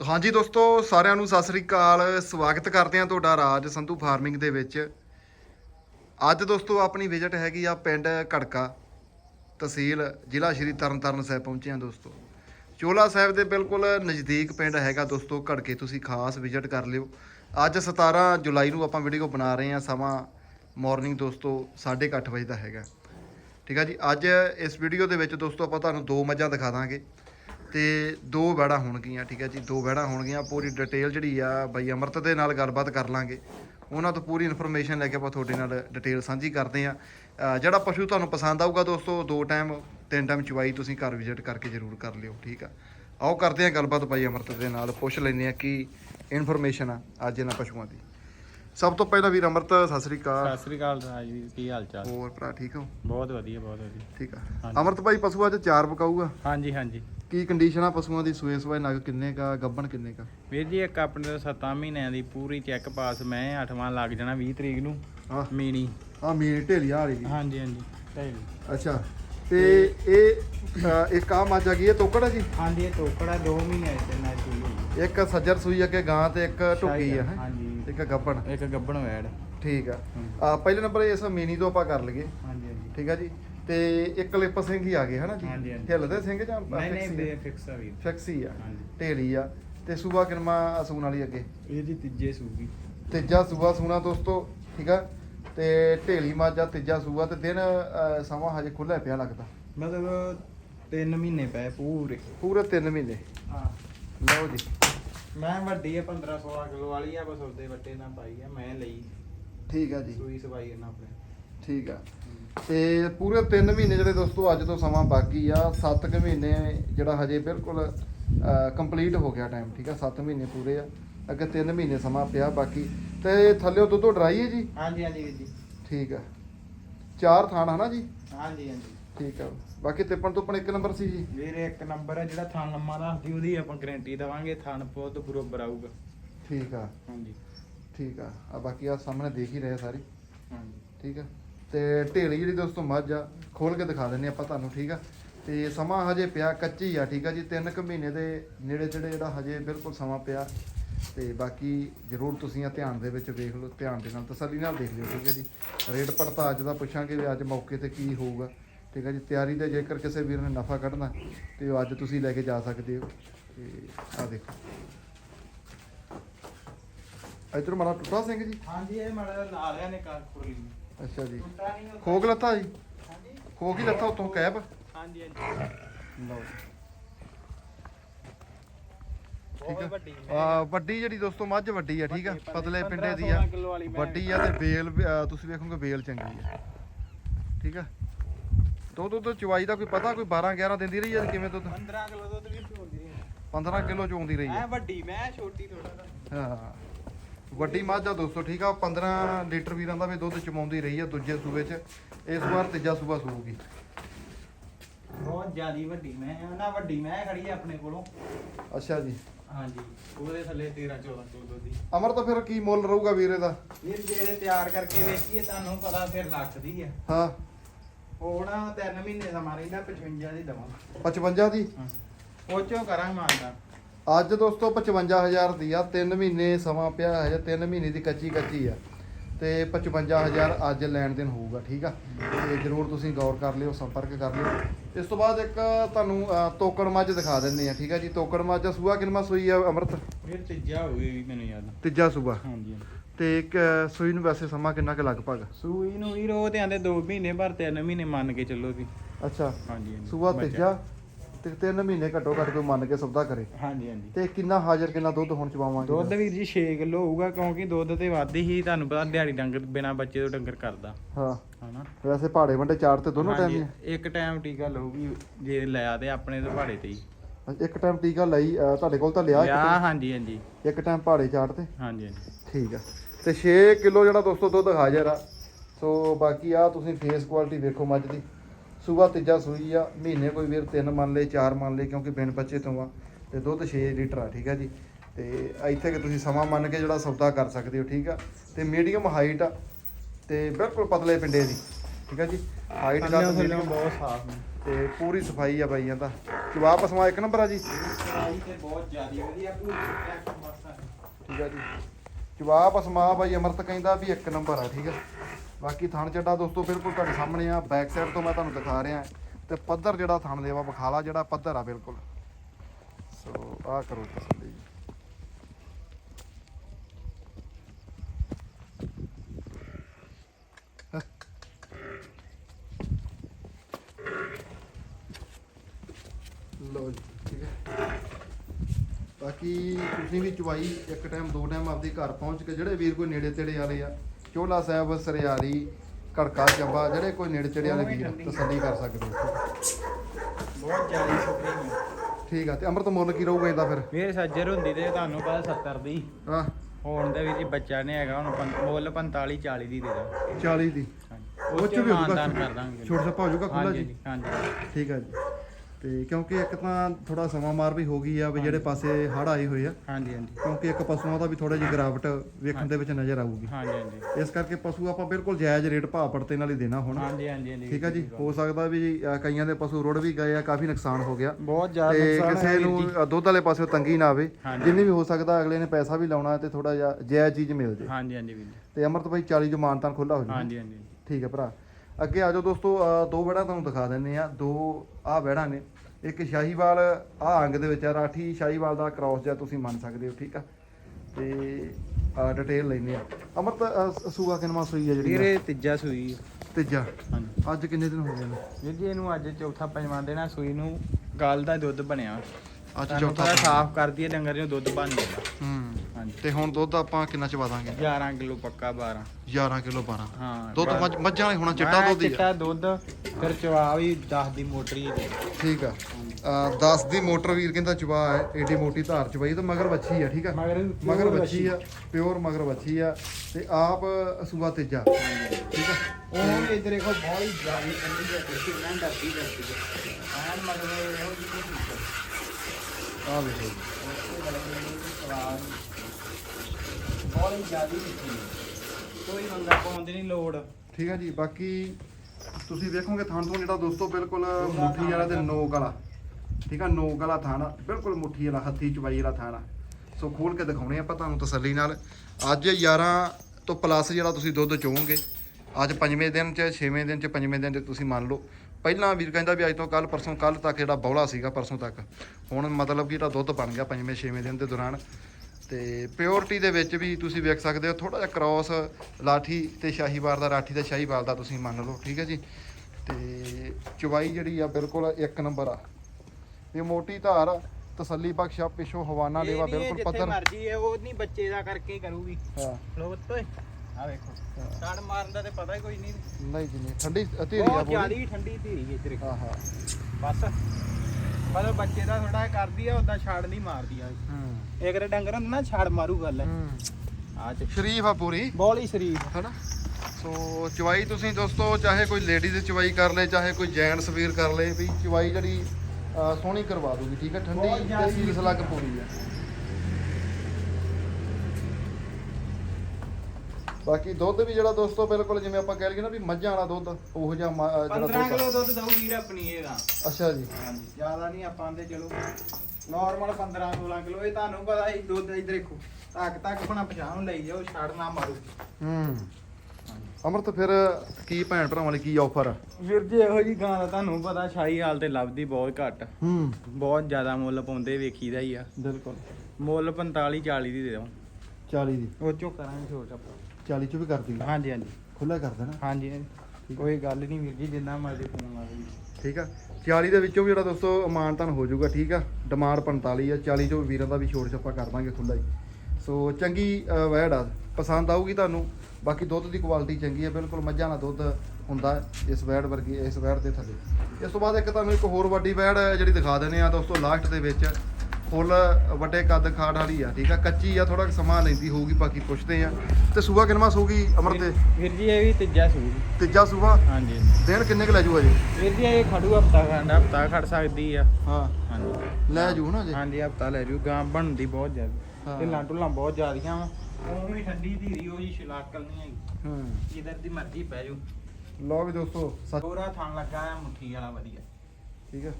ਹਾਂਜੀ ਦੋਸਤੋ, ਸਾਰਿਆਂ ਨੂੰ ਸਤਿ ਸ੍ਰੀ ਅਕਾਲ। ਸਵਾਗਤ ਕਰਦੇ ਹਾਂ ਤੁਹਾਡਾ ਰਾਜ ਸੰਧੂ ਫਾਰਮਿੰਗ ਦੇ ਵਿੱਚ। ਅੱਜ ਦੋਸਤੋ, ਆਪਣੀ ਵਿਜ਼ਿਟ ਹੈਗੀ ਆ ਪਿੰਡ ਘੜਕਾ ਤਹਿਸੀਲ, ਜ਼ਿਲ੍ਹਾ ਸ਼੍ਰੀ ਤਰਨਤਾਰਨ ਸਾਹਿਬ ਪਹੁੰਚੇ ਹਾਂ ਦੋਸਤੋ। ਚੋਲਾ ਸਾਹਿਬ ਦੇ ਬਿਲਕੁਲ ਨਜ਼ਦੀਕ ਪਿੰਡ ਹੈਗਾ ਦੋਸਤੋ, ਘੜਕੇ ਤੁਸੀਂ ਖਾਸ ਵਿਜ਼ਿਟ ਕਰ ਲਿਓ। ਅੱਜ 17 ਜੁਲਾਈ ਨੂੰ ਆਪਾਂ ਵੀਡੀਓ ਬਣਾ ਰਹੇ ਹਾਂ, ਸਮਾਂ ਮਾਰਨਿੰਗ ਦੋਸਤੋ 8:30 ਵਜੇ ਦਾ ਹੈਗਾ। ਠੀਕ ਆ ਜੀ, ਅੱਜ ਇਸ ਵੀਡੀਓ ਦੇ ਵਿੱਚ ਦੋਸਤੋ ਆਪਾਂ ਤੁਹਾਨੂੰ ਦੋ ਮੱਝਾਂ ਦਿਖਾ ਦਾਂਗੇ। ਤੇ ਦੋ ਵੈੜਾਂ ਹੋਣਗੀਆਂ ਠੀਕ ਹੈ ਜੀ ਦੋ ਵੈੜਾਂ ਹੋਣਗੀਆਂ ਪੂਰੀ ਡਿਟੇਲ ਜਿਹੜੀ ਆ ਬਾਈ ਅਮਰਤ ਦੇ ਨਾਲ ਗੱਲਬਾਤ ਕਰ ਲਾਂਗੇ। ਉਹਨਾਂ ਤੋਂ ਪੂਰੀ ਇਨਫੋਰਮੇਸ਼ਨ ਲੈ ਕੇ ਆਪਾਂ ਤੁਹਾਡੇ ਨਾਲ ਡਿਟੇਲ ਸਾਂਝੀ ਕਰਦੇ ਆ ਜਿਹੜਾ ਪਸ਼ੂ ਤੁਹਾਨੂੰ ਪਸੰਦ ਆਊਗਾ ਦੋਸਤੋ ਦੋ ਟਾਈਮ ਤਿੰਨ ਟਾਈਮ ਚਵਾਈ ਤੁਸੀਂ ਘਰ ਵਿਜ਼ਿਟ ਕਰਕੇ ਜ਼ਰੂਰ ਕਰ ਲਿਓ ਠੀਕ ਆ। ਆਓ ਕਰਦੇ ਆ ਗੱਲਬਾਤ ਬਾਈ ਅਮਰਤ ਦੇ ਨਾਲ ਪੁੱਛ ਲੈਂਦੇ ਆ ਕੀ ਇਨਫੋਰਮੇਸ਼ਨ ਆ ਅੱਜ ਇਹਨਾਂ ਪਸ਼ੂਆਂ ਦੀ। ਸਭ ਤੋਂ ਪਹਿਲਾਂ ਵੀਰ ਅਮਰਤ ਸਤਿ ਸ੍ਰੀ ਅਕਾਲ। ਸਤਿ ਸ੍ਰੀ ਅਕਾਲ ਰਾਜ ਵੀਰ ਕੀ ਹਾਲ ਚਾਲ? ਹੋਰ ਭਰਾ ਠੀਕ ਹੋ? ਬਹੁਤ ਵਧੀਆ ਬਹੁਤ ਵਧੀਆ। ਠੀਕ ਆ। ਅਮਰਤ ਭਾਈ ਪਸ਼ੂ ਅੱਜ ਚਾਰ ਪਕਾਊਗਾ? ਹਾਂਜੀ ਹਾਂਜੀ। ਕੀ ਕੰਡੀਸ਼ਨ ਆ ਪਸ਼ੂਆਂ ਦੀ? ਸੂਏ ਸੂਏ ਨਗ ਕਿੰਨੇ ਕਾ ਗੱਬਣ ਕਿੰਨੇ ਕਾ? ਵੀਰ ਜੀ ਇੱਕ ਆਪਣੇ 7 ਮਹੀਨਿਆਂ ਦੀ ਪੂਰੀ ਚੈੱਕ ਪਾਸ ਮੈਂ 8ਵਾਂ ਲੱਗ ਜਾਣਾ 20 ਤਰੀਕ ਨੂੰ ਆ ਮੀਣੀ। ਆ ਮੀਨ ਢੇਲੀ ਆ ਰਹੀ ਹਾਂਜੀ ਹਾਂਜੀ ਢਾਈ। ਅੱਛਾ ਤੇ ਇਹ ਇੱਕ ਆ ਮੱਝ ਆ ਗਈ ਇਹ ਤੋਕੜ ਜੀ? ਹਾਂਜੀ ਇਹ ਟੋਕੜਾ 2 ਮਹੀਨੇ ਤੇ ਨਾ ਚੁੱਲੀ ਹੋਈ। ਇੱਕ ਸੱਜਰ ਸੂਈ ਅੱਗੇ ਗਾਂ ਤੇ ਇੱਕ ਢੁੱਕੀ ਆ ਹੈਂ? ਹਾਂਜੀ। ਇੱਕ ਗੱਬਣ ਇੱਕ ਗੱਬਣ ਵੈੜ। ਠੀਕ। ਆ। ਪਹਿਲੇ ਨੰਬਰ ਇਸ ਮੀਨੀ ਤੋਂ ਆਪਾਂ ਕਰ ਲਈਏ। ਹਾਂਜੀ ਹਾਂਜੀ। ਠੀਕ ਆ ਜੀ? ਤੇ ਇੱਕ ਲਿਪ ਸਿੰਘ ਹੀ ਆ ਗਏ ਹਨਾ ਜੀ? ਹਾਂਜੀ। ਹਿੱਲਦੇ ਸਿੰਘ ਜਾਂ ਨਹੀਂ ਨਹੀਂ ਬੇ ਫਿਕਸ ਆ? ਵੀਰ ਫਿਕਸੀ ਆ। ਹਾਂਜੀ। ਢੇਲੀ ਆ। ਤੇ ਸੂਆ ਕਿਨਮਾ ਸੂਣ ਵਾਲੀ ਅੱਗੇ? ਜੀ ਤੀਜੇ ਸੂਗੀ ਤੀਜਾ ਸੂਆ ਸੂਣਾ ਦੋਸਤੋ ਠੀਕ ਆ? ਤੇ ਢੇਲੀ ਆ ਤੀਜਾ ਸੂਆ ਤੇ ਦਿਨ ਸਮਾਂ ਹਜੇ ਖੁੱਲਿਆ ਪਿਆ ਲੱਗਦਾ। ਮਤਲਬ 3 ਮਹੀਨੇ ਪਏ ਪੂਰੇ। ਪੂਰੇ 3 ਮਹੀਨੇ। ਹਾਂ। ਲਓ ਜੀ। ਮੈਂ ਵੱਡੀ ਹੈ 15 16 ਕਿਲੋ ਵਾਲੀ ਆ ਬਸ ਉਹਦੇ ਵੱਟੇ ਨਾਲ ਪਾਈ ਆ ਮੈਂ ਲਈ। ਠੀਕ ਆ ਜੀ। ਸੂਈ ਸਵਾਈ ਇਹਨਾਂ ਆਪਣੇ। ਠੀਕ ਆ। ਤੇ ਪੂਰੇ 3 ਮਹੀਨੇ ਜਿਹੜੇ ਦੋਸਤੋ ਅੱਜ ਤੋਂ ਸਮਾਂ ਬਾਕੀ ਆ 7 ਕੁ ਮਹੀਨੇ ਜਿਹੜਾ ਹਜੇ ਬਿਲਕੁਲ ਕੰਪਲੀਟ ਹੋ ਗਿਆ ਟਾਈਮ ਠੀਕ ਆ? 7 ਮਹੀਨੇ ਪੂਰੇ ਆ। ਅੱਗੇ 3 ਮਹੀਨੇ ਸਮਾਂ ਪਿਆ ਬਾਕੀ। ਤੇ ਥੱਲਿਓ ਦੁੱਧੋ ਡਰਾਈ ਹੈ ਜੀ? ਹਾਂਜੀ ਹਾਂਜੀ ਵੀਰ ਜੀ। ਠੀਕ ਆ। ਚਾਰ ਥਾਣ ਹਨਾ ਜੀ? ਹਾਂਜੀ ਹਾਂਜੀ। ਠੀਕ ਆ। ਬਾਕੀ ਤਿੱਪਣ ਤੁੱਪਣ ਇੱਕ ਨੰਬਰ ਸੀ ਜੀ? ਵੀਰ ਇੱਕ ਨੰਬਰ ਹੈ ਜਿਹੜਾ ਥਣ ਲੰਮਾ ਰੱਖਦੀ ਉਹਦੀ ਆਪਾਂ ਗਾਰੰਟੀ ਦਵਾਂਗੇ ਥਣ ਬਹੁਤ ਬਰੋਬਰ ਆਊਗਾ। ਠੀਕ ਆ। ਹਾਂਜੀ। ਠੀਕ ਆ। ਆ ਬਾਕੀ ਆ ਸਾਹਮਣੇ ਦੇਖ ਹੀ ਰਹੇ ਸਾਰੇ। ਹਾਂਜੀ। ਠੀਕ ਆ। ਤੇ ਢੇਲੀ ਜਿਹੜੀ ਦੋਸਤੋ ਮੱਝ ਆ ਖੋਲ ਕੇ ਦਿਖਾ ਦਿੰਨੇ ਆਪਾਂ ਤੁਹਾਨੂੰ, ਠੀਕ ਆ? ਤੇ ਸਮਾਂ ਹਜੇ ਪਿਆ ਕੱਚੀ ਆ, ਠੀਕ ਆ ਜੀ? 3 ਕੁ ਮਹੀਨੇ ਦੇ ਨੇੜੇ ਤੇੜੇ ਜਿਹੜਾ ਹਜੇ ਬਿਲਕੁਲ ਸਮਾਂ ਪਿਆ। ਤੇ ਬਾਕੀ ਜਰੂਰ ਤੁਸੀਂ ਆ ਧਿਆਨ ਦੇ ਵਿੱਚ ਵੇਖ ਲਓ, ਧਿਆਨ ਦੇ ਨਾਲ ਤਸੱਲੀ ਨਾਲ ਦੇਖ ਲਿਓ, ਠੀਕ ਹੈ ਜੀ? ਰੇਟ ਪੜਤਾ ਅੱਜ ਦਾ ਪੁੱਛਾਂਗੇ ਵੀ ਅੱਜ ਮੌਕੇ ਤੇ ਕੀ ਹੋਊਗਾ, ਠੀਕ ਹੈ ਜੀ? ਤਿਆਰੀ ਦੇ ਜੇਕਰ ਕਿਸੇ ਵੀਰ ਨੇ ਨਫਾ ਕੱਢਣਾ, ਤੇ ਉਹ ਅੱਜ ਤੁਸੀਂ ਲੈ ਕੇ ਜਾ ਸਕਦੇ ਹੋ। ਤੇ ਆ ਦੇਖੋ। ਇਧਰ ਮਾੜਾ ਟੁੱਟਾ ਸਿੰਘ ਜੀ? ਹਾਂਜੀ, ਇਹ ਮਾੜਾ ਲਾ ਲਿਆ ਨੇ ਕਾਰ ਖੁਰਲੀ। ਅੱਛਾ ਜੀ। ਖੋਗ ਲੱਥਾ ਜੀ? ਖੋਗ ਹੀ ਲੱਥਾ ਉਤੋਂ ਕੈਬ ਹਾਂਜੀ ਹਾਂਜੀ। ਲਓ ਬਹੁਤ ਆ। ਵੱਡੀ ਆ ਵੱਡੀ ਜਿਹੜੀ ਦੋਸਤੋ ਮੱਝ ਵੱਡੀ ਆ ਠੀਕ ਆ? ਵੱਡੀ, ਪਤਲੇ 15 ਪਿੰਡੇ ਦੀ ਆ। 16 ਕਿਲੋ ਵਾਲੀ ਮੈਂ। ਵੱਡੀ ਆ ਤੇ ਬੇਲ ਵੀ- ਆ, ਤੁਸੀਂ ਵੇਖੋਗੇ ਬੇਲ ਚੰਗੀ ਆ। ਠੀਕ ਆ? ਦੁੱਧ ਦੁੱਧ ਚਵਾਈ ਦਾ ਕੋਈ ਪਤਾ? ਕੋਈ 12 11 ਦਿੰਦੀ ਰਹੀ ਆ ਤੇ ਕਿਵੇਂ ਦੁੱਧ? 15 ਕਿਲੋ ਦੁੱਧ ਵੀ ਚੋਂਦੀ ਹੈ 15 ਕਿਲੋ ਚੋਂਦੀ ਰਹੀ ਐ ਆ ਵੱਡੀ ਮੈਂ ਛੋਟੀ ਥੋੜਾ ਹਾਂ। ਵੱਡੀ ਮੱਝ ਆ ਦੋਸਤੋ ਠੀਕ ਆ? 15 ਲੀਟਰ ਵੀਰਾਂ ਦਾ ਵੀ ਦੁੱਧ ਚਮਾਉਂਦੀ ਰਹੀ ਆ ਦੂਜੇ ਸੂਬੇ 'ਚ। ਇਸ ਵਾਰ ਤੀਜਾ ਸੂਬਾ ਸੂਗੀ ਬਹੁਤ ਜ਼ਿਆਦੀ ਵੱਡੀ ਮੈਂ ਨਾ ਵੱਡੀ ਮੈਂ ਖੜੀ ਹੈ ਆਪਣੇ ਕੋਲੋਂ। ਅੱਛਾ ਜੀ। ਹਾਂਜੀ। ਉਹਦੇ ਥੱਲੇ 13 14 ਕਿਲੋ ਦੀ ਅਮਰ ਤਾਂ ਫਿਰ ਕੀ ਮੁੱਲ ਰਹੂਗਾ ਵੀਰੇ ਦਾ? ਵੀਰ ਜਿਹੜੇ ਤਿਆਰ ਕਰਕੇ ਵੇਚੀਏ ਤੁਹਾਨੂੰ ਪਤਾ ਫਿਰ ਲੱਖ ਦੀ ਆ। ਹਾਂ। ਨਾ 3 ਮਹੀਨੇ ਦਾ ਮਾਰੀ ਦਾ 55 ਦੀ ਦਵਾਂ। 55 ਦੀ? ਉਹ ਚੋਂ ਕਰਾਂਗੇ ਮਾਰਦਾ। ਅੱਜ ਦੋਸਤੋ 55000 ਦੀ ਆ 3 ਮਹੀਨੇ ਸਮਾਂ ਪਿਆ ਹੈ 3 ਮਹੀਨੇ ਦੀ ਕੱਚੀ ਕੱਚੀ ਆ। ਤੇ 55000 ਅੱਜ ਲੈਣ ਦੇਣ ਹੋਊਗਾ ਠੀਕ ਆ? ਤੇ ਜਰੂਰ ਤੁਸੀਂ ਗੌਰ ਕਰ ਲਿਓ ਸੰਪਰਕ ਕਰ ਲਿਓ। ਇਸ ਤੋਂ ਬਾਅਦ ਇੱਕ ਤੁਹਾਨੂੰ ਤੋਕੜ ਮੱਝ ਦਿਖਾ ਦਿੰਦੇ ਆ ਠੀਕ ਆ ਜੀ? ਤੋਕੜ ਮੱਝ ਦਾ ਸੂਆ ਕਿੰਨਾ ਸੂਈ ਆ ਅਮਰਤ? ਫਿਰ ਤੀਜਾ ਹੋਵੇ ਵੀ ਮੈਨੂੰ ਯਾਦ ਤੀਜਾ ਸੂਆ। ਹਾਂਜੀ ਤੇ ਇੱਕ ਸੂਈ ਨੂੰ ਵੈਸੇ ਸਮਾਂ ਕਿੰਨਾ ਕੁ ਲਗਭਗ? ਸੂਈ ਨੂੰ ਵੀਰ ਉਹ ਤੇ ਆਂਦੇ 2 ਮਹੀਨੇ ਭਰ 3 ਮਹੀਨੇ ਮੰਨ ਕੇ ਚੱਲੋ ਵੀ ਅੱਛਾ। ਹਾਂਜੀ ਸੂਆ। ਤੀਜਾ? ਤੇ 3 ਮਹੀਨੇ ਘੱਟੋ ਘੱਟ ਕੋਈ ਮੰਨ ਕੇ ਸੌਦਾ ਕਰੇ। ਹਾਂਜੀ ਹਾਂਜੀ। ਤੇ ਕਿੰਨਾ ਹਾਜ਼ਰ ਕਿੰਨਾ ਦੁੱਧ ਹੁਣ ਚਵਾਵਾਂਗੇ ਦੁੱਧ ਵੀਰ ਜੀ 6 ਕਿਲੋ ਹੋਊਗਾ ਕਿਉਂਕਿ ਦੁੱਧ ਤੇ ਵੱਧ ਹੀ ਤੁਹਾਨੂੰ ਪਤਾ ਦਿਹਾੜੀ ਡੰਗਰ ਬਿਨਾ ਬੱਚੇ ਤੋਂ ਡੰਗਰ ਕਰਦਾ। ਹਾਂ। ਹਨਾ? ਵੈਸੇ ਪਹਾੜੇ ਵੰਡੇ ਚਾਰ ਤੇ ਦੋਨੋਂ ਟਾਈਮ ਹਾਂਜੀ, ਇੱਕ ਟਾਈਮ ਟੀਕਾ ਲਊਗੀ ਜੇ ਲਿਆ ਤੇ ਆਪਣੇ ਤੋਂ ਭਾੜੇ ਤੇ ਹੀ। ਇੱਕ ਟਾਈਮ ਟੀਕਾ ਲਈ ਅ, ਤੁਹਾਡੇ ਕੋਲ ਤਾਂ ਲਿਆ ਲਿਆ ਹਾਂਜੀ ਹਾਂਜੀ। ਇੱਕ- ਇੱਕ ਟਾਈਮ ਪਹਾੜੇ ਚਾਰ ਤੇ? ਹਾਂਜੀ ਹਾਂਜੀ। ਠੀਕ ਆ। ਤੇ 6 ਕਿਲੋ ਜਿਹੜਾ ਦੋਸਤੋ ਦੁੱਧ ਹਾਜ਼ਰ ਆ ਸੋ ਬਾਕੀ ਆ ਤੁਸੀਂ ਫੇਸ ਕੁਆਲਿਟੀ ਵੇਖੋ ਮੱਝ ਦੀ। ਸੂਬਾ ਤੀਜਾ ਸੂਈ ਆ ਮਹੀਨੇ ਕੋਈ ਵੀਰ ਤਿੰਨ ਮੰਨ ਲਏ ਚਾਰ ਮੰਨ ਲਏ ਕਿਉਂਕਿ ਬਿਨ ਬੱਚੇ ਤੋਂ ਆ ਤੇ ਦੁੱਧ 6 ਲੀਟਰ ਆ ਠੀਕ ਆ ਜੀ। ਤੇ ਇੱਥੇ ਕਿ ਤੁਸੀਂ ਸਮਾਂ ਮੰਨ ਕੇ ਜਿਹੜਾ ਸੌਦਾ ਕਰ ਸਕਦੇ ਹੋ ਠੀਕ ਆ। ਤੇ ਮੀਡੀਅਮ ਹਾਈਟ ਆ ਤੇ ਬਿਲਕੁਲ ਪਤਲੇ ਪਿੰਡੇ ਦੀ ਠੀਕ ਆ ਜੀ। ਹਾਈਟ ਦਾ ਬਹੁਤ ਸਾਫ਼ ਨੇ। ਤੇ ਪੂਰੀ ਸਫ਼ਾਈ ਆ ਬਾਈਆਂ ਦਾ ਜਵਾਬ ਪਸਮਾ ਇੱਕ ਨੰਬਰ ਆ ਜੀ। ਬਹੁਤ ਜ਼ਿਆਦੀ ਵਧੀਆ ਠੀਕ ਆ ਜੀ। ਜਵਾਬ ਪਸਮਾ ਬਾਈ ਅਮਰਤ ਕਹਿੰਦਾ ਵੀ ਇੱਕ ਨੰਬਰ ਆ ਠੀਕ ਆ। ਬਾਕੀ ਥਣ ਚੱਡਾ ਦੋਸਤੋ ਬਿਲਕੁਲ ਤੁਹਾਡੇ ਸਾਹਮਣੇ ਆ। ਬੈਕ ਸਾਈਡ ਤੋਂ ਮੈਂ ਤੁਹਾਨੂੰ ਦਿਖਾ ਰਿਹਾ। ਤੇ ਪੱਧਰ ਜਿਹੜਾ ਥਣ ਦੇਵਾ ਬਖਾਲਾ ਜਿਹੜਾ ਪੱਧਰ ਆ, ਬਿਲਕੁਲ। ਸੋ ਆ ਕਰੋ ਤਸੱਲੀ ਜੀ। ਲੋ ਜੀ, ਠੀਕ ਹੈ। ਬਾਕੀ ਤੁਸੀਂ ਵੀ ਚਵਾਈ ਇੱਕ ਟਾਈਮ ਦੋ ਟਾਈਮ ਆਪਦੇ ਘਰ ਪਹੁੰਚ ਕੇ, ਜਿਹੜੇ ਵੀਰ ਕੋਈ ਨੇੜੇ ਤੇੜੇ ਵਾਲੇ ਆ ਚੋਲਾ ਸਾਹਿਬ ਸਰਿਆਰੀ ਕੜਕਾ ਚੱਬਾ ਜਿਹੜੇ ਕੋਈ ਨੇੜੇ ਤੇੜੇ ਵਾਲੇ ਵੀਰ ਤਸੱਲੀ ਕਰ ਸਕਦੇ ਬਹੁਤ ਜ਼ਿਆਦੀ ਸ਼ੁਕਰੀਆ। ਠੀਕ ਆ ਤੇ ਅੰਮ੍ਰਿਤ ਮੁੱਲ ਕੀ ਰਹੂਗਾ ਇਹਦਾ ਫਿਰ? ਮੇਰੇ ਸੱਜਰ ਹੁੰਦੀ ਤੇ ਤੁਹਾਨੂੰ ਪਤਾ 70 ਦੀ। ਹਾਂ। ਹੋਣ ਦੇ ਵਿੱਚ ਬੱਚਾ ਨੇ ਹੈਗਾ ਹੁਣ ਪੰ- ਮੁੱਲ 45 40 ਦੀ ਦੇ ਦਾਂ 40 ਦੀ। ਹਾਂਜੀ। ਉਹ ਚ ਵੀ ਹੋਊਗਾ ਮਾਨਦਾਨ ਕਰ ਦਾਂਗੇ। ਛੋਟ ਛੱਪਾ ਹੋ ਜਾਊਗਾ ਖੁੱਲਾ ਜੀ? ਹਾਂਜੀ। ਠੀਕ ਆ ਜੀ। ਤੇ ਕਿਉਂਕਿ ਇੱਕ ਤਾਂ ਥੋੜਾ ਸਮਾਂ ਮਾਰ ਵੀ ਹੋ ਗਈ ਆ ਵੀ ਜਿਹੜੇ ਪਾਸੇ ਹੜ ਆਏ ਹੋਏ ਆ। ਹਾਂਜੀ ਹਾਂਜੀ। ਕਿਉਂਕਿ ਇੱਕ ਪਸ਼ੂਆਂ ਦਾ ਵੀ ਥੋੜਾ ਜਿਹਾ ਗਿਰਾਵਟ ਵੇਖਣ ਦੇ ਵਿੱਚ ਨਜ਼ਰ ਆਊਗੀ। ਹਾਂਜੀ ਹਾਂਜੀ। ਇਸ ਕਰਕੇ ਪਸ਼ੂ ਆਪਾਂ ਬਿਲਕੁਲ ਜਾਇਜ਼ ਰੇਟ ਭਾਅ ਪੜਤੇ ਨਾਲ ਹੀ ਦੇਣਾ ਹੁਣ। ਹਾਂਜੀ ਹਾਂਜੀ ਹਾਂਜੀ। ਠੀਕ ਆ ਜੀ? ਹੋ ਸਕਦਾ ਵੀ ਅ, ਕਈਆਂ ਦੇ ਪਸ਼ੂ ਰੁੜ ਵੀ ਗਏ ਆ ਕਾਫੀ ਨੁਕਸਾਨ ਹੋ ਗਿਆ। ਬਹੁਤ ਜ਼ਿਆਦਾ ਤੇ ਨੁਕਸਾਨ ਕਿਸੇ ਨੂੰ ਜੀ। ਅ, ਦੁੱਧ ਵਾਲੇ ਪਾਸੇ ਤੰਗੀ ਨਾ ਆਵੇ। ਜਿੰਨੀ ਵੀ ਹੋ ਸਕਦਾ ਅਗਲੇ ਨੇ ਪੈਸਾ ਵੀ ਲਾਉਣਾ ਤੇ ਥੋੜਾ ਜਿਹਾ ਜਾਇਜ਼ ਚੀਜ਼ ਮਿਲ ਜੇ। ਹਾਂਜੀ ਹਾਂਜੀ ਵੀਰ ਜੀ। ਤੇ ਅਮਰਤ ਭਾਈ 40 ਜੋ ਮਾਨਤਾਨ ਖੁੱਲਾ ਹੋ ਜਾਊਗਾ ਹਾਂਜੀ ਹਾਂਜੀ। ਠੀਕ ਹੈ ਭਰਾ। ਅੱਗੇ ਆ ਜਾਓ ਦੋਸਤੋ ਦੋ ਬੈੜਾਂ ਤੁਹਾਨੂੰ ਦਿਖਾ ਦਿੰਨੇ ਆ ਦੋ ਆ ਬੈੜਾਂ ਨੇ। ਇੱਕ ਸ਼ਾਹੀਵਾਲ ਆ ਅੰਗ ਦੇ ਵਿੱਚ ਆ ਰਾਠੀ। ਸ਼ਾਹੀਵਾਲ ਦਾ ਕ੍ਰਾਸ ਜਿਹਾ ਤੁਸੀਂ ਮੰਨ ਸਕਦੇ ਹੋ ਠੀਕ ਆ? ਤੇ ਡਿਟੇਲ ਲੈਨੇ ਆ ਅਮਰਤ ਸੂਆ ਕਿਨਵਾ ਸੂਈ ਆ ਜਿਹੜੀ ਵੀਰੇ ਤੀਜਾ ਸੂਈ ਤੀਜਾ। ਹਾਂਜੀ। ਅੱਜ ਕਿੰਨੇ ਦਿਨ ਹੋ ਗਏ ਨੇ? ਵੀਰ ਜੀ ਇਹਨੂੰ ਅੱਜ ਚੌਥਾ ਪੰਜਵਾਂ ਦੇਣਾ ਸੂਈ ਨੂੰ ਗੱਲ ਦਾ ਦੁੱਧ ਬਣਿਆ। ਅੱਜ ਚੌਥਾ ਸਾਫ਼ ਕਰਦੀ ਹੈ ਡੰਗਰ ਨੂੰ ਦੁੱਧ ਬਣ ਜਾਂਦਾ ਹੂੰ। ਹਾਂਜੀ। ਤੇ ਹੁਣ ਦੁੱਧ ਆਪਾਂ ਕਿੰਨਾ ਚਵਾ ਦਾਂਗੇ 11 ਕਿਲੋ ਪੱਕਾ 12 11 ਕਿਲੋ 12 ਹਾਂ ਦੁੱਧ। ਮੱਝ- ਮੱਝਾਂ ਵਾਲੇ ਹੋਣਾ ਚਿੱਟਾ ਦੁੱਧ ਹੀ ਆ। ਚਿੱਟਾ ਦੁੱਧ ਫਿਰ ਚਵਾ ਵੀ 10 ਦੀ ਮੋਟਰੀ ਦੇ ਠੀਕ ਆ। 10 ਦੀ ਮੋਟਰ ਵੀਰ ਕਹਿੰਦਾ ਚਵਾ ਹੈ ਏਡੀ ਮੋਟੀ ਧਾਰ ਚਵਾਈ ਤੇ ਮਗਰ ਵੱਛੀ ਆ ਠੀਕ ਆ? ਮਗਰ ਵੱਛੀ ਆ ਪਿਓਰ ਮਗਰ ਵੱਛੀ ਆ ਤੇ ਆਪ ਸੂਆ ਤੇਜਾ। ਠੀਕ ਆ? ਉਹ ਵੀ ਇਧਰ ਦੇਖੋ ਬਹੁਤ ਹੀ ਜ਼ਿਆਦਾ ਠੰਡੀ ਹੈ ਕੁਰਸੀ ਮੈਂ ਡਰਦੀ ਡਰਦੀ ਹੈ ਆਣ ਮਗਰ ਇਹੋ ਜਿਹੀ ਕੋਈ ਚੀਜ਼ ਆ। ਵੇਖੋ ਬੜੇ ਬੜੇ ਸਵਾਦ ਬਹੁਤ ਜ਼ਿਆਦਾ ਮਿੱਠੀ ਹੈ। ਕੋਈ ਮੰਗਾ ਪਾਉਣ ਦੀ ਨਹੀਂ ਲੋੜ। ਠੀਕ ਆ ਜੀ, ਬਾਕੀ ਤੁਸੀਂ ਵੇਖੋਗੇ ਥਣ ਤੋਂ ਜਿਹੜਾ ਦੋਸਤੋ ਬਿਲਕੁਲ ਮੁੱਠੀ ਵਾਲਾ ਤੇ ਨੋਕ ਵਾਲਾ। ਠੀਕ ਆ ਨੋਕ ਵਾਲਾ ਥਾਣਾ ਬਿਲਕੁਲ ਮੁੱਠੀ ਵਾਲਾ, ਹੱਥੀ ਚਵਾਈ ਵਾਲਾ ਥਾਣਾ ਸੋ ਖੋਲ ਕੇ ਦਿਖਾਉਣੇ ਆਪਾਂ ਤੁਹਾਨੂੰ ਤਸੱਲੀ ਨਾਲ। ਅੱਜ 11 ਤੋਂ ਪਲੱਸ ਜਿਹੜਾ ਤੁਸੀਂ ਦੁੱਧ ਚੋਗੇ ਅੱਜ ਪੰਜਵੇਂ ਦਿਨ ਚ, ਛੇਵੇਂ ਦਿਨ ਚ, ਪੰਜਵੇਂ ਦਿਨ ਚ ਤੁਸੀਂ ਮੰਨ ਲਓ। ਪਹਿਲਾਂ ਵੀਰ ਕਹਿੰਦਾ ਵੀ ਅੱਜ ਤੋਂ ਕੱਲ ਪਰਸੋਂ ਕੱਲ ਤੱਕ ਜਿਹੜਾ ਬੌਲਾ ਸੀਗਾ ਪਰਸੋਂ ਤੱਕ। ਹੁਣ ਮਤਲਬ ਕਿ ਜਿਹੜਾ ਦੁੱਧ ਬਣ ਗਿਆ ਪੰਜਵੇਂ, ਛੇਵੇਂ ਦਿਨ ਦੇ ਦੌਰਾਨ। ਤੇ ਪਿਓਰਿਟੀ ਦੇ ਵਿੱਚ ਵੀ ਤੁਸੀਂ ਵੇਖ ਸਕਦੇ ਹੋ ਥੋੜਾ ਜਿਹਾ ਕ੍ਰਾਸ ਲਾਠੀ ਤੇ ਸ਼ਾਹੀਵਾਲ ਦਾ ਰਾਠੀ ਤੇ ਸ਼ਾਹੀਵਾਲ ਦਾ ਤੁਸੀਂ ਮੰਨ ਲਓ ਠੀਕ ਹੈ ਜੀ। ਤੇ ਚੁਵਾਈ ਜਿਹੜੀ ਆ ਬਿਲਕੁਲ ਇੱਕ ਨੰਬਰ ਆ। ਇਹ ਮੋਟੀ ਧਾਰ ਆ, ਤਸੱਲੀ ਬਖਸ਼ ਆ ਪਿਛੋਂ ਹਵਾਨਾ ਲੇਵਾ ਬਿਲਕੁਲ ਪੱਧਰ। ਮਰਜ਼ੀ ਹੈ ਉਹ ਨਹੀਂ ਬੱਚੇ ਦਾ ਕਰਕੇ ਹੀ ਕਰੂਗੀ। ਹਾਂ। ਲੋ ਓਏ ਆ ਵੇਖੋ। ਛੜ ਮਾਰਨ ਦਾ ਤੇ ਪਤਾ ਹੀ ਕੋਈ ਨਹੀਂ। ਨਹੀਂ ਜੀ ਨਹੀਂ ਠੰਡੀ ਧੀਰੀ ਆ ਬਹੁਤ ਜ਼ਿਆਦਾ ਠੰਡੀ ਧੀਰੀ ਇੱਧਰ। ਹਾਂ ਹਾਂ। ਬਸ। ਮਤਲਬ ਬੱਚੇ ਦਾ ਥੋੜਾ ਕਰਦੀ ਆ ਉਦਾਂ ਛਾੜ ਨਹੀਂ ਮਾਰਦੀ ਆ। ਹੂੰ। ਇੱਕ ਰੇ ਡੰਗਰ ਹੁੰਦਾ ਨਾ ਛਾੜ ਮਾਰੂ ਗੱਲ। ਹੂੰ। ਆ ਚ। ਸ਼ਰੀਫ ਆ ਪੂਰੀ? ਬੋਲੀ ਸ਼ਰੀਰ ਹੈਨਾ? ਸੋ ਚਵਾਈ ਤੁਸੀਂ ਦੋਸਤੋ ਚਾਹੇ ਕੋਈ ਲੇਡੀਜ਼ ਚਵਾਈ ਕਰ ਲੇ ਚਾਹੇ ਕੋਈ ਜੈਂਟਸ ਵੀਰ ਕਰ ਲੇ ਵੀ ਚਵਾਈ ਜਿਹੜੀ ਅਹ, ਸੋਹਣੀ ਕਰਵਾ ਦੂਗੀ ਠੀਕ ਹੈ ਬਹੁਤ ਠੰਡੀ ਤੇ ਜ਼ਿਆਦੀ ਸੀਸ ਲੱਗ ਪੂਰੀ ਆ। ਬਾਕੀ ਦੁੱਧ ਵੀ ਜਿਹੜਾ ਦੋਸਤੋ ਬਿਲਕੁਲ ਜਿਵੇਂ ਆਪਾਂ ਕਹਿ ਲਈਏ ਨਾ ਵੀ ਮੱਝਾਂ ਵਾਲਾ ਦੁੱਧ ਉਹੋ ਜਿਹਾ ਮ- ਅਹ, ਜਿਹੜਾ 15 ਦੁੱਧ ਕਿਲੋ ਦੁੱਧ ਦਊ ਵੀਰ ਆਪਣੀ ਇਹਦਾ ਆ। ਅੱਛਾ ਜੀ। ਹਾਂਜੀ ਜ਼ਿਆਦਾ ਨਹੀਂ ਆਪਾਂ ਦੇ ਚਲੋ। ਨਾਰਮਲ 15 16 ਕਿਲੋ ਇਹ ਤੁਹਾਨੂੰ ਪਤਾ ਹੀ ਦੁੱਧ ਇੱਧਰ ਦੇਖੋ ਤੱਕ ਤੱਕ ਆਪਣਾ ਪਛਾਣ ਨੂੰ ਲਈ ਜਾਓ ਛਾੜ ਨਾ ਮਾਰੂ। ਹੂੰ। ਅਮਰਤ ਫਿਰ ਕੀ ਭੈਣ ਭਰਾਵਾਂ ਲਈ ਕੀ ਆਫਰ ਆ? ਵੀਰ ਜੀ ਇਹੋ ਜੀ ਗਾਂ ਦਾ ਤੁਹਾਨੂੰ ਪਤਾ ਸ਼ਾਹੀ ਹਾਲ ਤੇ ਲੱਭਦੀ ਬਹੁਤ ਘੱਟ। ਹੂੰ। ਬਹੁਤ ਜ਼ਿਆਦਾ ਮੁੱਲ ਪਾਉਂਦੇ ਵੇਖੀਦਾ ਹੀ ਆ। ਬਿਲਕੁਲ। ਮੁੱਲ 45 40 ਦੀ ਦੇ ਦਵਾਂ 40 ਦੀ। ਉਹ ਚੋਂ ਕਰਾਂਗੇ ਛੋਟਾ 40 ਚ ਵੀ ਕਰਦੀ ਹਾਂਜੀ ਹਾਂਜੀ। ਖੁੱਲਾ ਕਰ ਦੇਣਾ। ਹਾਂਜੀ ਕੋਈ ਗੱਲ ਨਹੀਂ ਵੀਰ ਜੀ ਜਿੰਨਾ ਮਰਜ਼ੀ ਫੋਨ ਲਾ ਲਓ ਠੀਕ ਆ। 40 ਦੇ ਵਿੱਚੋਂ ਵੀ ਜਿਹੜਾ ਦੋਸਤੋ ਮਾਨਤਨ ਹੋ ਜਾਊਗਾ ਠੀਕ ਆ। ਡਿਮਾਂਡ 45 ਆ 40 ਚੋਂ ਵੀਰਾਂ ਦਾ ਵੀ ਛੋੜ ਛੱਪਾ ਕਰ ਦਾਂਗੇ ਖੁੱਲਾ ਹੀ। ਸੋ ਚੰਗੀ ਅ, ਵੈੜ ਆ। ਪਸੰਦ ਆਊਗੀ ਤੁਹਾਨੂੰ। ਬਾਕੀ ਦੁੱਧ ਦੀ ਕੁਆਲਿਟੀ ਚੰਗੀ ਹੈ ਬਿਲਕੁਲ ਮੱਝਾਂ ਦਾ ਦੁੱਧ ਹੁੰਦਾ ਇਸ ਵੈੜ ਵਰਗੀ ਇਸ ਵੈੜ ਦੇ ਥੱਲੇ। ਇਸ ਤੋਂ ਬਾਅਦ ਇੱਕ ਤੁਹਾਨੂੰ ਇੱਕ ਹੋਰ ਵੱਡੀ ਵੈੜ ਜਿਹੜੀ ਦਿਖਾ ਦਿੰਦੇ ਆ ਦੋਸਤੋ ਲਾਸਟ ਦੇ ਵਿੱਚ। ਫੁੱਲ ਵੱਡੇ ਕੱਦ ਖਾੜ ਵਾਲੀ ਆ ਠੀਕ ਆ? ਕੱਚੀ ਆ ਥੋੜਾ ਸਮਾਂ ਲੈਂਦੀ ਹੋਊਗੀ ਬਾਕੀ ਪੁੱਛਦੇ ਆ। ਤੇ ਸੂਆ ਕਿਨਵਾ ਸੂਗੀ ਅਮਰ ਤੇ? ਵੀਰ ਜੀ ਇਹ ਵੀ ਤੀਜਾ ਸੂਟ ਤੀਜਾ ਸੂਆ? ਹਾਂਜੀ। ਦਿਨ ਕਿੰਨੇ ਕੁ ਲੈ ਜੂਗਾ ਜੀ ਵੀਰ ਜੀ ਇਹ ਖੜੂ ਹਫਤਾ ਖੰਡ ਹਫਤਾ ਖੜ ਸਕਦੀ ਆ। ਹਾਂ। ਹਾਂਜੀ। ਲੈ ਜੂ ਨਾ ਜੀ ਹਾਂਜੀ ਹਫਤਾ ਲੈ ਜੂ ਗਾਂ ਬਣਦੀ ਬਹੁਤ। ਜ਼ਿਆਦਾ। ਢਿੱਲਾਂ ਢੁੱਲਾਂ ਬਹੁਤ ਜ਼ਿਆਦੀਆਂ ਵਾ। ਉਹ ਵੀ ਠੰਡੀ ਧੀਰੀ ਉਹ ਜੀ ਸ਼ਲਾਕਲ ਨਹੀਂ ਹੈਗੀ। ਹੂੰ। ਜਿੱਧਰ ਦੀ ਮਰਜ਼ੀ ਪੈ ਜੂ। ਵੀ ਦੋਸਤੋ ਸੱਚ ਪੂਰਾ ਥਣ ਲੱਗਾ ਆ ਮੁੱਠੀ ਵਾਲਾ ਵਧੀਆ। ਠੀਕ ਹੈ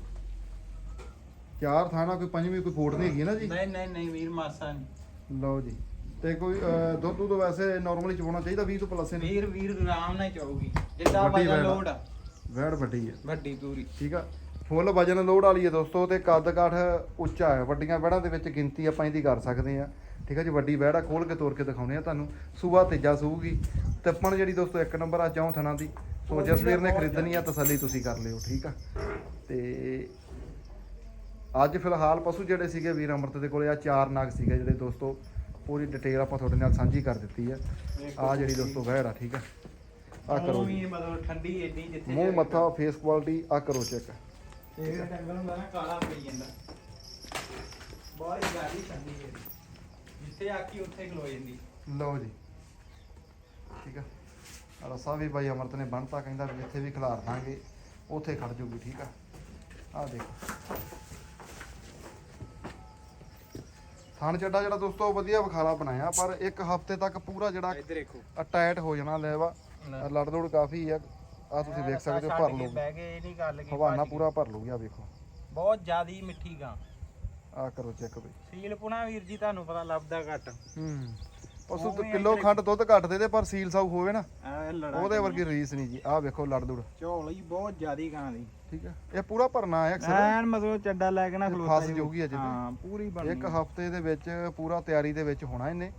ਚਾਰ ਥਾਣਾ ਕੋਈ ਪੰਜਵੀਂ ਕੋਈ ਫੋੜ ਨਹੀਂ ਹੈਗੀ ਨਾ ਜੀ? ਨਹੀਂ ਨਹੀਂ ਨਹੀਂ ਵੀਰ ਮਾਸਾ ਨਹੀਂ। ਲਓ ਜੀ। ਤੇ ਕੋਈ ਅਹ, ਦੁੱਧ ਦੁੱਧ ਵੈਸੇ ਨਾਰਮਲੀ ਚਵਾਉਣਾ ਚਾਹੀਦਾ 20 ਤੋਂ ਪਲੱਸ ਨਹੀਂ ਵੀਰ ਵੀਰ ਆਰਾਮ ਨਾਲ ਚਾਹੂਗੀ ਜਿੱਦਾਂ ਵੱਡੀ ਵਜਨ ਵੈੜ ਆ। ਲੋਡ ਆ। ਵੈੜ ਵੱਡੀ ਹੈ ਵੱਡੀ ਪੂਰੀ। ਠੀਕ ਆ। ਫੁੱਲ ਵਜਨ ਲੋਡ ਵਾਲੀ ਹੈ ਦੋਸਤੋ ਤੇ ਕੱਦ ਕਾਠ ਉੱਚਾ ਹੈ ਵੱਡੀਆਂ ਵੈੜਾਂ ਦੇ ਵਿੱਚ ਗਿਣਤੀ ਆਪਾਂ ਇਹਦੀ ਕਰ ਸਕਦੇ ਆ। ਠੀਕ ਆ ਜੀ ਵੱਡੀ ਵੈੜ ਆ। ਖੋਲ ਕੇ ਤੋੜ ਕੇ ਦਿਖਾਉਨੇ ਆ ਤੁਹਾਨੂੰ। ਸੂਆ ਤੇਜਾ ਸੂਗੀ ਤੱਪਣ ਜਿਹੜੀ ਦੋਸਤੋ ਇੱਕ ਨੰਬਰ ਆ ਚੌਂ ਥਣਾ ਦੀ। ਸੋ ਜਸਵੀਰ ਨੇ ਖਰੀਦਣੀ ਆ। ਤਸੱਲੀ ਤੁਸੀਂ ਕਰ ਲਿਓ। ਠੀਕ ਆ। ਤੇ ਅੱਜ ਫਿਲਹਾਲ ਪਸ਼ੂ ਜਿਹੜੇ ਸੀਗੇ ਵੀਰ ਅਮਰਤ ਦੇ ਕੋਲੇ ਆ ਚਾਰ ਨਾਗ ਸੀਗੇ ਜਿਹੜੇ ਦੋਸਤੋ ਪੂਰੀ ਡਿਟੇਲ ਆਪਾਂ ਤੁਹਾਡੇ ਨਾਲ ਸਾਂਝੀ ਕਰ ਦਿੱਤੀ ਆ ਆ ਜਿਹੜੀ ਦੋਸਤੋ ਆ ਠੀਕ ਆ ਆ ਕਰੋ ਵੀ ਮਤਲਬ ਠੰਡੀ ਏਡੀ ਜਿੱਥੇ ਮੂੰਹ ਮੱਥਾ ਫੇਸ ਕੁਆਲਿਟੀ ਆ ਕਰੋ ਚੈੱਕ ਇਹ ਡੰਗਲ ਹੁੰਦਾ ਨਾ ਕਾਲਾ ਪਈ ਜਾਂਦਾ। ਬਹੁਤ ਹੀ ਗਾੜੀ ਠੰਡੀ ਹੈ। ਜਿੱਥੇ ਆਕੀ ਉੱਥੇ ਖਲੋ ਜਾਂਦੀ। ਲਓ ਜੀ। ਠੀਕ ਆ ਰਸਾ ਵੀ ਬਾਈ ਅਮਰਤ ਨੇ ਬੰਨਤਾ ਕਹਿੰਦਾ ਜਿੱਥੇ ਵੀ ਖਿਲਾਰ ਦਾਂਗੇ ਉੱਥੇ ਖੜ ਜੂਗੀ ਠੀਕ ਆ ਆ ਦੇਖੋ। ਥਣ ਚੱਡਾ ਜਿਹੜਾ ਦੋਸਤੋ ਵਧੀਆ ਵਿਖਾਲਾ ਬਣਾਇਆ ਪਰ ਇੱਕ ਹਫ਼ਤੇ ਤੱਕ ਪੂਰਾ ਜਿਹੜਾ ਇੱਧਰ ਦੇਖੋ। ਟਾਇਟ ਹੋ ਜਾਣਾ ਲੈਵਾ। ਲੜ ਦੌੜ ਕਾਫੀ ਆ ਆ ਤੁਸੀਂ ਦੇਖ ਸਕਦੇ ਹੋ ਭਰ ਲਓ। ਬਹਿ ਕੇ ਇਹ ਨਹੀਂ ਗੱਲ ਕੀ ਹਵਾਨਾ। ਪੂਰਾ ਭਰ ਲੂਗੀ ਆ ਵੇਖੋ। ਬਹੁਤ ਜ਼ਿਆਦੀ ਮਿੱਠੀ ਗਾਂ। ਆ ਕਰੋ ਚੈੱਕ ਬਈ ਸੀਲ ਪੁਣਾ ਵੀਰ ਜੀ ਤੁਹਾਨੂੰ ਪਤਾ ਲੱਭਦਾ ਘੱਟ। ਹੂੰ। ਪਸ਼ੂ ਉਵੇਂ ਕਿਲੋ ਖੰਡ ਦੁੱਧ ਘੱਟ ਦੇ ਦੇ ਪਰ ਸੀਲ ਸਾਊ ਹੋਵੇ ਨਾ। ਐ ਲੜਾ ਉਹਦੇ ਵਰਗੀ ਰੀਸ ਨਹੀਂ ਜੀ। ਆ ਵੇਖੋ ਲੜ ਦੂੜ। ਝੋਲ ਹੀ ਬਹੁਤ ਜ਼ਿਆਦੀ ਗਾਂ ਦੀ। ਠੀਕ ਹੈ। ਇਹ ਪੂਰਾ ਭਰਨਾ ਹੈ ਅਕਸਰ। ਐਨ ਮਤਲਬ ਚੱਡਾ ਲੈ ਕੇ ਨਾ ਇਹ ਖਲੋਤਾ ਫਸ ਜੀ। ਜਾਊਗੀ ਅਜੇ ਤੇ। ਹਾਂ ਪੂਰੀ ਬਣੀ ਇੱਕ ਹਫ਼ਤੇ ਦੇ ਵਿੱਚ ਪੂਰਾ ਤਿਆਰੀ ਦੇ ਵਿੱਚ ਹੋਣਾ ਇਹਨੇ।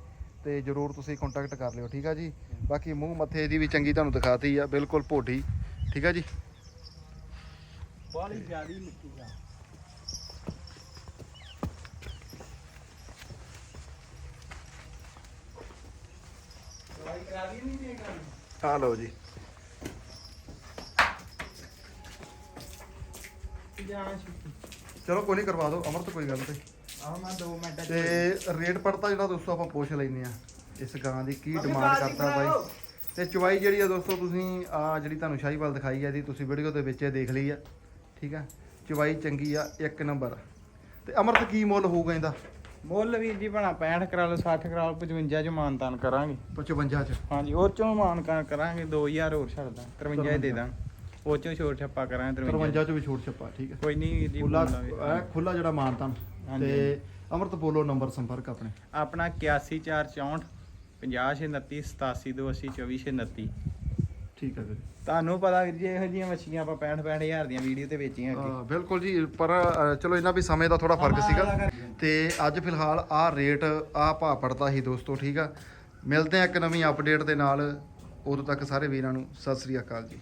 ਤੇ ਜਰੂਰ ਤੁਸੀਂ ਕੰਟੈਕਟ ਕਰ ਲਿਓ ਠੀਕ ਆ ਜੀ? ਬਾਕੀ ਮੂੰਹ ਮੱਥੇ ਦੀ ਵੀ ਚੰਗੀ ਤੁਹਾਨੂੰ ਦਿਖਾਤੀ ਆ ਬਿਲਕੁਲ ਭੋਡੀ। ਠੀਕ ਆ ਜੀ? ਜ਼ਿਆਦੀ ਦੀ ਨਹੀਂ ਦੇ ਗਾਂ ਆ ਲਓ ਜੀ। ਚਲੋ ਕੋਈ ਨਹੀਂ ਕਰਵਾ ਦਿਓ ਅਮਰਤ ਕੋਈ ਗੱਲ ਤੇ ਆਹ ਮੈਂ 2 ਮਿੰਟ ਚ ਤੇ ਰੇਟ ਪੜਤਾ ਜਿਹੜਾ ਦੋਸਤੋ ਆਪਾਂ ਪੁੱਛ ਲੈਨੇ ਆ ਇਸ ਗਾਂ ਦੀ ਕੀ ਮੰਮੀ ਡਿਮਾਂਡ ਬਾਜੀ ਕਰਦਾ। ਬਾਈ। ਤੇ ਚਵਾਈ ਜਿਹੜੀ ਆ ਦੋਸਤੋ ਤੁਸੀਂ ਆ ਜਿਹੜੀ ਤੁਹਾਨੂੰ ਸ਼ਾਹੀਵਾਲ ਦਿਖਾਈ ਆ ਇਹਦੀ ਤੁਸੀਂ ਵੀਡੀਓ ਦੇ ਵਿੱਚ ਇਹ ਦੇਖ ਲਈ ਆ। ਠੀਕ ਆ? ਚਵਾਈ ਚੰਗੀ ਆ ਇੱਕ ਨੰਬਰ। ਤੇ ਅਮਰਤ ਕੀ ਮੁੱਲ ਹੋਊਗਾ ਇਹਦਾ? ਮੁੱਲ ਵੀਰ ਜੀ ਬਣਾ 65 ਕਰਾ ਲਓ 60 ਕਰਾ ਲਓ 55 ਚ ਮਾਨਤਾਨ ਕਰਾਂਗੇ। 55 ਚ? ਹਾਂਜੀ ਉਹ ਚੋਂ ਮਾਨਤਾਨ ਕਰਾਂਗੇ 2000 ਹੋਰ ਛੱਡਦਾ 53 ਹੀ ਦੇ ਦਾਂ। ਉਹ ਚੋਂ ਛੋਟ ਛੱਪਾ ਕਰਾਂਗੇ 53 53 ਚ। ਵੀ ਛੋਟ ਛੱਪਾ ਠੀਕ ਹੈ। ਕੋਈ ਨਹੀਂ ਜੀ ਖੁੱਲਾ ਖੁੱਲਾ ਜਿਹੜਾ ਮਾਨਤਨ ਤੇ ਅਮਰਤ ਬੋਲੋ ਨੰਬਰ ਸੰਪਰਕ ਆਪਣੇ। ਆਪਣਾ 8164 5029 8728 2429 ਠੀਕ ਹੈ ਵੀਰ। ਤੁਹਾਨੂੰ ਪਤਾ ਵੀਰ ਜੀ ਇਹੋ ਜਿਹੀਆਂ ਮੱਛੀਆਂ ਆਪਾਂ 65 65000 ਦੀਆਂ ਵੀਡੀਓ ਤੇ ਵੇਚੀਆਂ ਅੱਗੇ। ਬਿਲਕੁਲ ਜੀ ਪਰ ਚਲੋ ਇਹਨਾਂ ਵੀ ਸਮੇਂ ਦਾ ਥੋੜਾ ਫ਼ਰਕ ਸੀਗਾ। ਤੇ ਅੱਜ ਫਿਲਹਾਲ ਆਹ ਰੇਟ ਆਹ ਭਾਅ ਪੜਦਾ ਸੀ ਦੋਸਤੋ, ਠੀਕ ਆ। ਮਿਲਦੇ ਆ ਇੱਕ ਨਵੀਂ ਅਪਡੇਟ ਦੇ ਨਾਲ। ਉਦੋਂ ਤੱਕ ਸਾਰੇ ਵੀਰਾਂ ਨੂੰ ਸਤਿ ਸ੍ਰੀ ਅਕਾਲ ਜੀ।